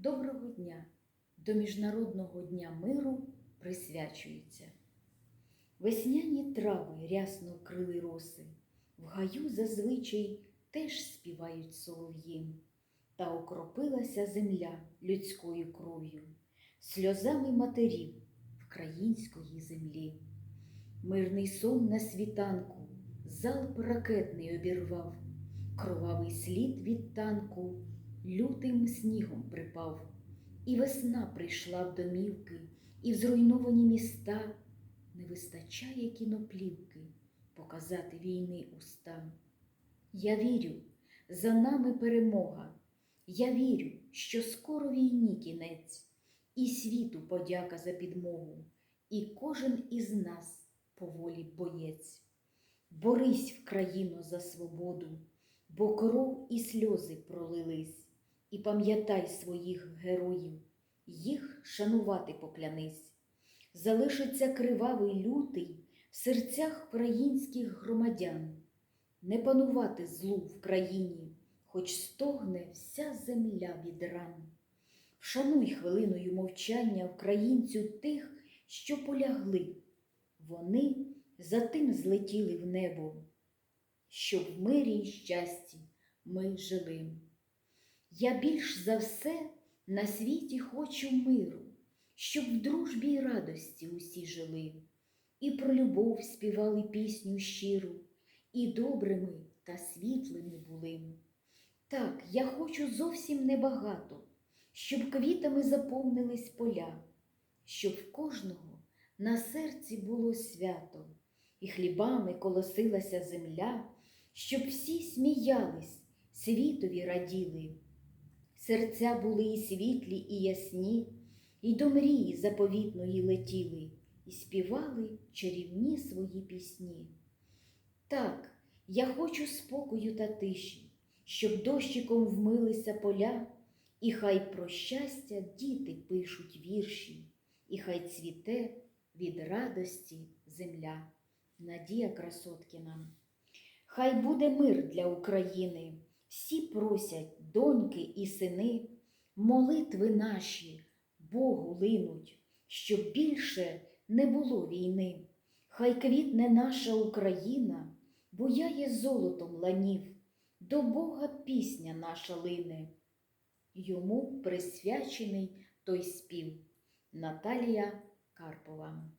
Доброго дня! До Міжнародного дня миру присвячується. Весняні трави рясно вкрили роси, в гаю зазвичай теж співають солов'їм, та окропилася земля людською кров'ю, сльозами матерів вкраїнської землі. Мирний сон на світанку залп ракетний обірвав, кровавий слід від танку лютим снігом припав, і весна прийшла в домівки, і в зруйновані міста не вистачає кіноплівки показати війни уста. Я вірю, за нами перемога. Я вірю, що скоро війні кінець, і світу подяка за підмогу, і кожен із нас поволі боєць. Борись в країну за свободу, бо кров і сльози пролились, і пам'ятай своїх героїв, їх шанувати поклянись. Залишиться кривавий лютий в серцях українських громадян, не панувати злу в країні, хоч стогне вся земля від ран. Вшануй хвилиною мовчання українцю тих, що полягли. Вони за тим злетіли в небо, щоб в мирі й щасті ми жили. Я більш за все на світі хочу миру, щоб в дружбі й радості усі жили, і про любов співали пісню щиру, і добрими та світлими були. Так, я хочу зовсім небагато, щоб квітами заповнились поля, щоб в кожного на серці було свято, і хлібами колосилася земля, щоб всі сміялись, світові раділи. Серця були і світлі, і ясні, і до мрії заповітної летіли, і співали чарівні свої пісні. Так, я хочу спокою та тиші, щоб дощиком вмилися поля, і хай про щастя діти пишуть вірші, і хай цвіте від радості земля. Надія Красоткіна. Хай буде мир для України. Всі просять, доньки і сини, молитви наші Богу линуть, щоб більше не було війни. Хай квітне наша Україна, бо я є золотом ланів, до Бога пісня наша лине. Йому присвячений той спів. Наталія Карпова